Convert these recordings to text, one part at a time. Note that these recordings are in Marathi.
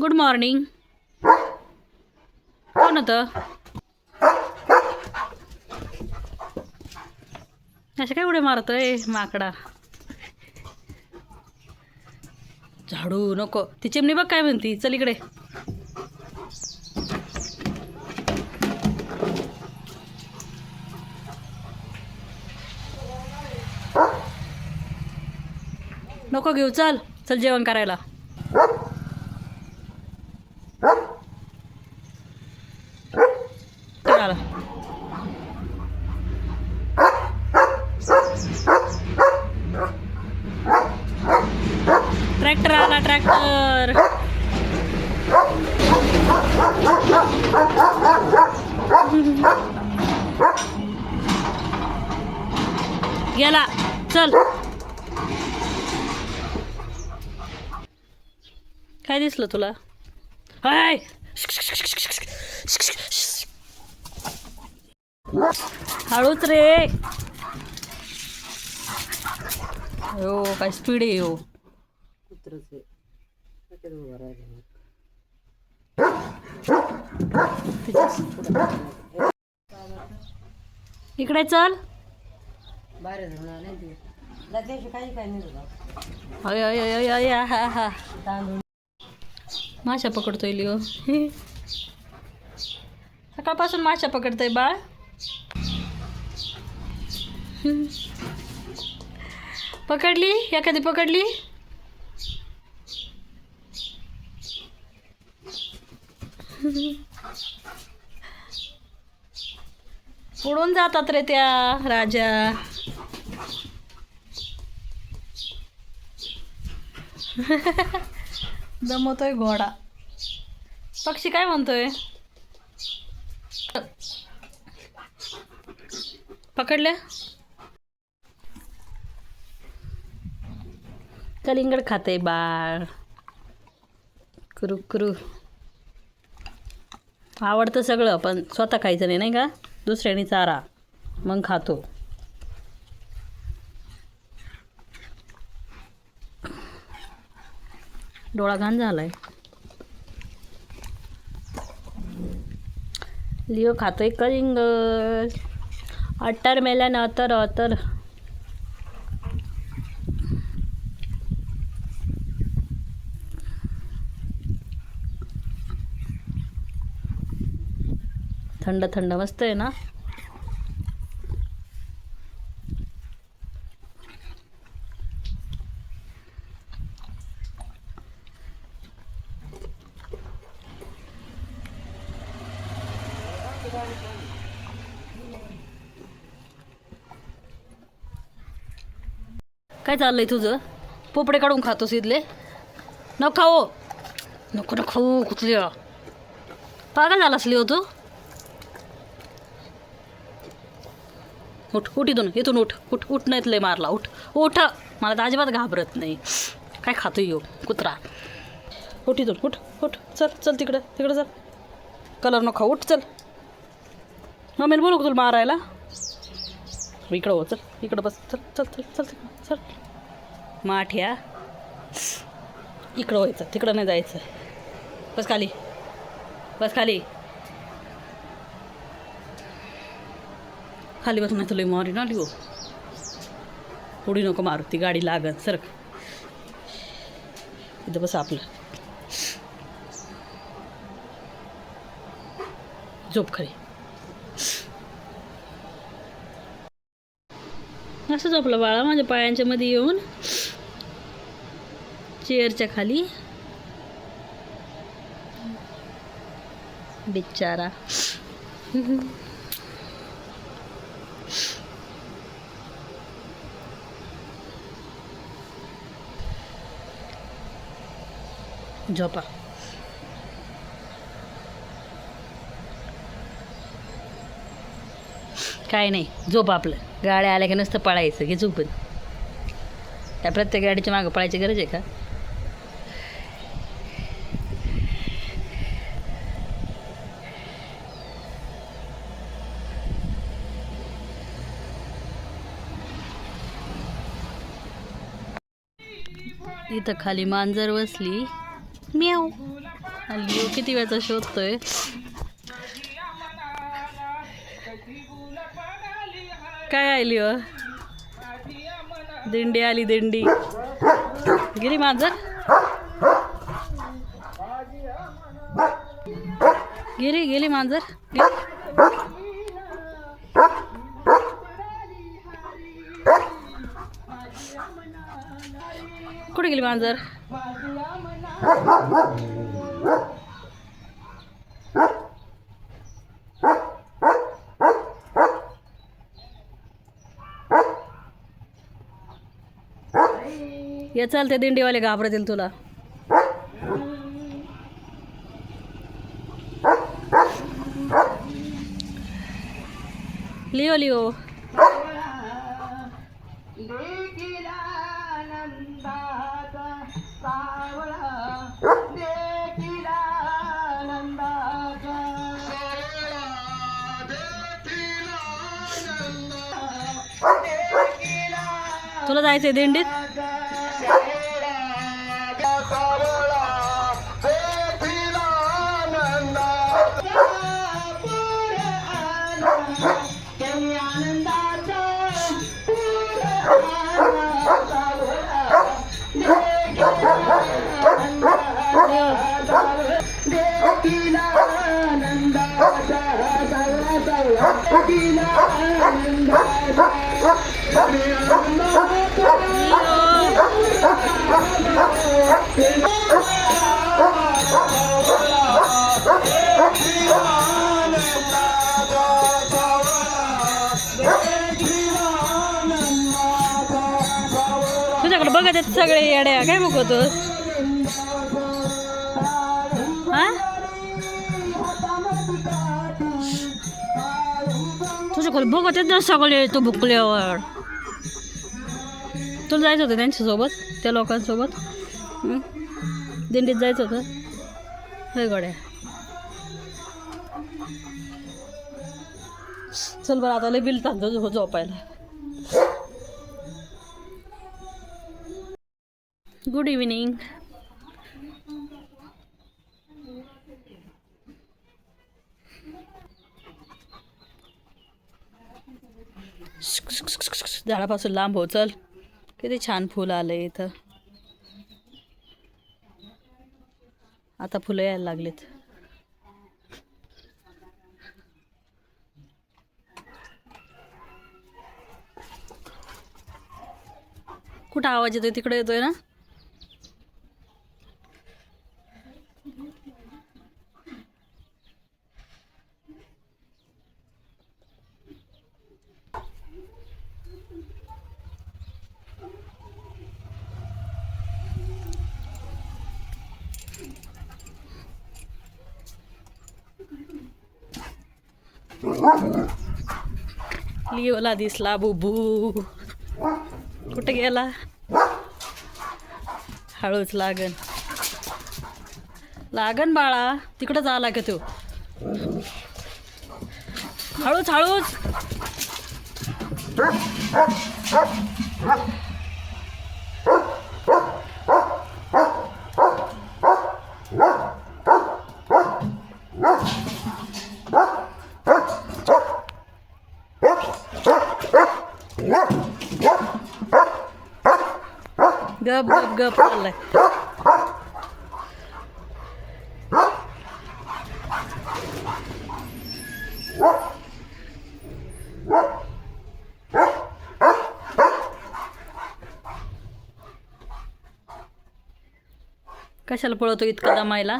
गुड मॉर्निंग कोण होतं? अशा काय उड्या मारतोय? माकडा. झाडू नको. ती चिमणी बघ काय म्हणती. चल इकडे. नको घेऊ चल. चल जेवण करायला चला ट्रॅक्टर आला ट्रॅक्टर गेला चल काय दिसलं तुला? हाय हळूच रे. हो काय स्पीड आहे हो इकडे चल. अय अय अय अय हा हा. माशा पकडतोय लिओ. सकाळपासून माशा पकडतोय बाळ. पकडली? एखादी पकडली? उडून जातात रे त्या राजा. दमवतोय घोडा. पक्षी काय म्हणतोय? पकडल्या कलिंगड खाते बाळ. कुरू कुरू. आवडतं सगळं पण स्वतः खायचं नाही नाही का? दुसऱ्याने चारा मग खातो. डोळा घाण झालाय. लिओ खातोय कलिंगड अट्टर मेल्यानं अतर अतर. थंड थंड मस्त आहे ना? काय चाललंय तुझं? पोपडे काढून खातोस इथले? नको खाओ नको नको कुठल्या? पागल झाला असली हो तू? उठ उठ इथून इथून उठ. उठ उठ नाहीत लय मारला. उठ उठ. मला तर अजिबात घाबरत नाही. काय खातो येऊ कुत्रा? उठ इथून उठ उठ. चल चल तिकडं तिकडं चल. कलर नको उठ चल. मम्मीला बोलू का तुला मारायला? इकडं हो चल इकडं बस. चल चल चल चल तिकडं चल. माठ्या. इकडं व्हायचं तिकडं नाही जायचं. बस खाली. बस खाली. खाली बस नाही तुला मारी ना लिहो उडी नको मारू ती गाडी लागत सरक. इथं बस आपलं. झोप खरी असं झोपलं बाळा माझ्या पायांच्या मध्ये येऊन. चेअरच्या खाली. बिचारा झोपा. काय नाही झोप आपलं. गाड्या आल्या की नसतं पळायचं घे झोपून. त्या प्रत्येक गाडीच्या मागं पळायची गरज आहे का? इथं खाली मांजर बसली म्याव लिओ किती वेळचा शोधतोय? काय आली व दिंडी आली दिंडी. गेली मांजर? गेली गेली मांजर. कुठे गेली मांजर? ये चालते दिंडीवाले घाबरतील तुला. Leo Leo. तुला जायचंय दिंडीत? Oh! तुझ्याकडे बघत आहेत सगळे येड्या. काय बघतो तुझ्याकडे बघत आहेत ना सगळे तू भुकल्यावर. तुला जायचं होतं त्यांच्यासोबत त्या लोकांसोबत? दिंडीत जायचं होतं? हे गड्या. चल बरं आता लय बिल तांदूळ झोपायला. गुड इवनिंग झाडापासून लांब हो चल. किती छान फुल आलं इथं. आता फुलं यायला लागलेत. कुठं आवाज येतोय? तिकडे येतोय ना? लिओला दिसला बुबू. कुठे गेला? हळूच लागन. लागन बाळा तिकडंच आला का तो हो. हळूच हळूच. गप गप गप चाललाय कशाला पळवतो इतका दमायला?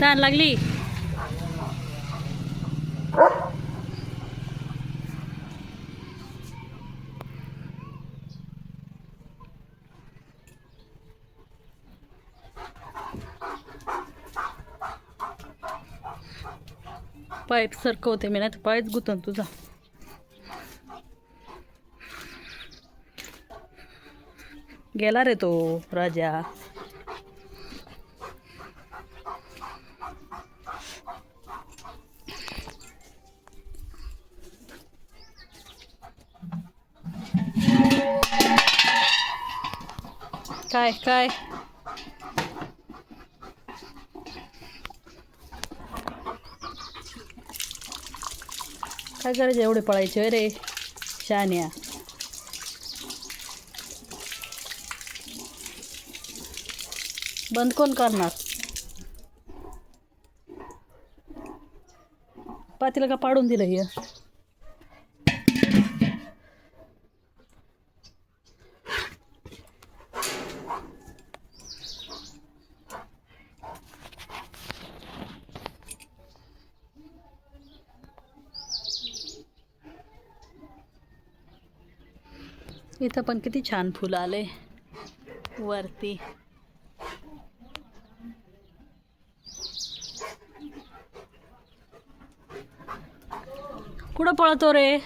ताण लागली. पाईप सरकवते मी नाही तर पायच गुतन तुझा. गेला रे तो राजा. काय काय? काय करायचं एवढे पळायचे रे? शान्या. बंद कोण करणार? पातीला का पाडून दिलं हे? इथं पण किती छान फुलं आले. वरती. कुठं पळतो रे?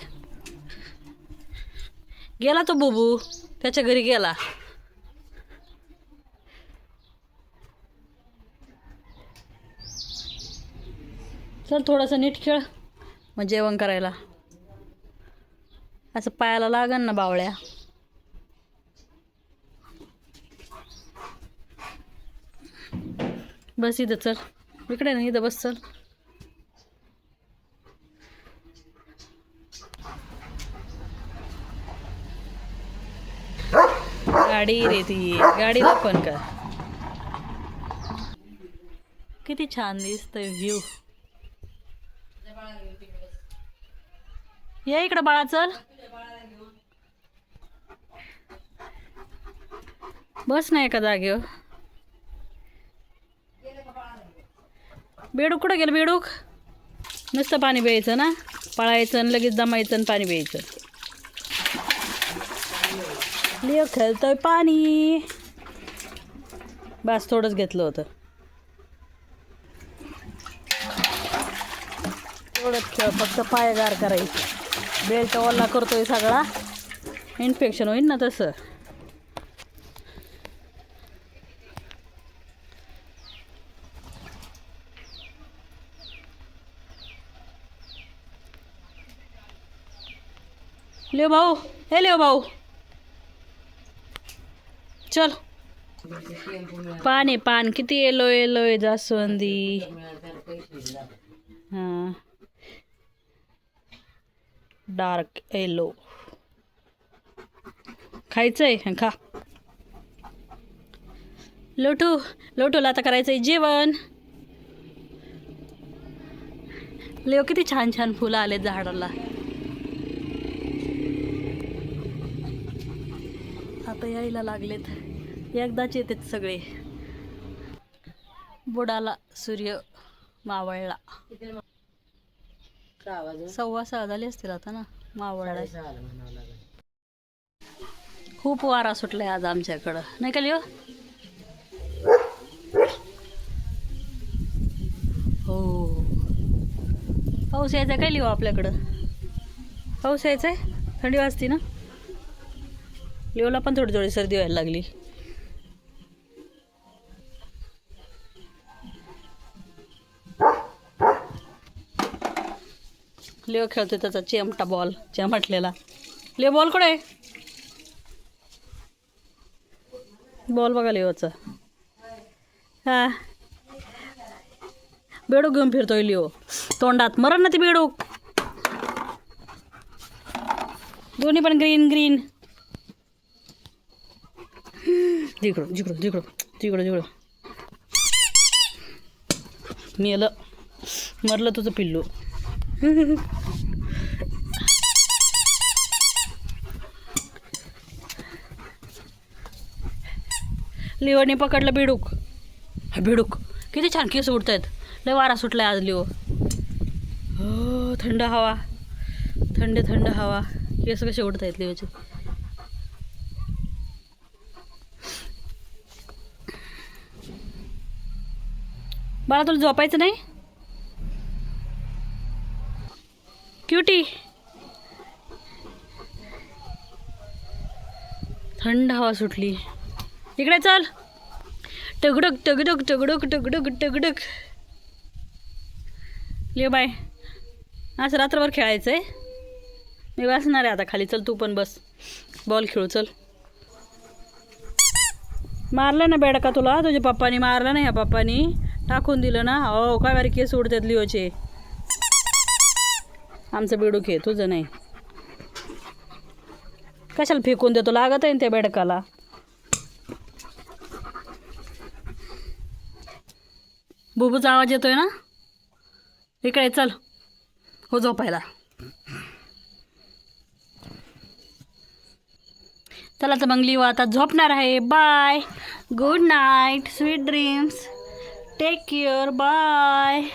गेला तो बुबू. त्याच्या घरी गेला. चल थोडासा नीट खेळ. मग जेवण करायला. असं पायाला लागन ना बावळ्या. बस इथं चल. इकडे ना इथं बस चल. गाडी रे ती गाडीला पण का किती छान दिसतोय व्ह्यू या इकडं बाळा चल. बस नाही एका जागेवर. बेडूक कुठं गेलं बेडूक? नुसतं पाणी प्यायचं ना? पळायचं आणि लगेच दमायचं आणि पाणी प्यायचं. लिओ खेळतोय पाणी. बास थोडंच घेतलं होतं. थोडंच खेळ फक्त पायगार करायचं. बेल्ट ओला करतोय सगळा. इन्फेक्शन होईल ना तसं. लिओ भाऊ हे लिओ भाऊ. चल. पान आहे पान किती येलो येलो आहे जास्वंदी. हां. Dark yellow. खायचं आहे खा. लोटू लोटूला आता करायचं आहे जेवण. लिओ किती छान छान फुलं आले झाडाला. आता यायला लागलेत. एकदाच येतात सगळे. बुडाला सूर्य मावळला. सव्वा सहा झाले असतील आता ना मावळला खूप वारा सुटलाय आज आमच्याकडं. नाही का लिओ? हो. पाऊस यायचा काय लिओ आपल्याकडं? पाऊस यायचा आहे थंडी वाजती ना? लिओला पण थोडी थोडी सर्दी व्हायला लागली. लिओ खेळतोय त्याचा चिमटा बॉल चेमटलेला लिओ बॉल कुठे आहे? बॉल बघा लिओचा. हा. बेडूक घेऊन फिरतोय लिओ. तोंडात मरण ना ती बेडूक. दोन्ही पण ग्रीन ग्रीन जिकडं जिकडं जिकडं जिकडं जिकडं मेलं मरलं तुझं पिल्लू लिओने पकडलं बिडूक बिडूक किती छान केस उडत आहेत लय वारा सुटलाय आज लिओ हो थंड हवा थंड थंड हवा केस कसे उडत आहेत लिओचे बाळा तुला झोपायचं नाही? क्युटी थंड हवा सुटली. इकडे चल. टगडक टगडक टगडक टगडक टगडक ले बाय. आज रात्रभर खेळायचं आहे मी बसणार आहे आता खाली. चल तू पण बस. बॉल खेळू चल. मारलं ना बेडका तुला? तुझ्या पप्पानी मारलं ना ह्या पप्पानी? टाकून दिलं ना? हो काय बारी केस उडतात लिओचे. आमचं बेडूक आहे तुझं नाही. कशाला फेकून देतो? लागत आहे ना त्या बेडकाला. बुबूचा आवाज येतोय ना? इकडे चल. हो झोपायला. चला तर मग लिवा आता झोपणार आहे. Bye good night sweet dreams Take care. Bye.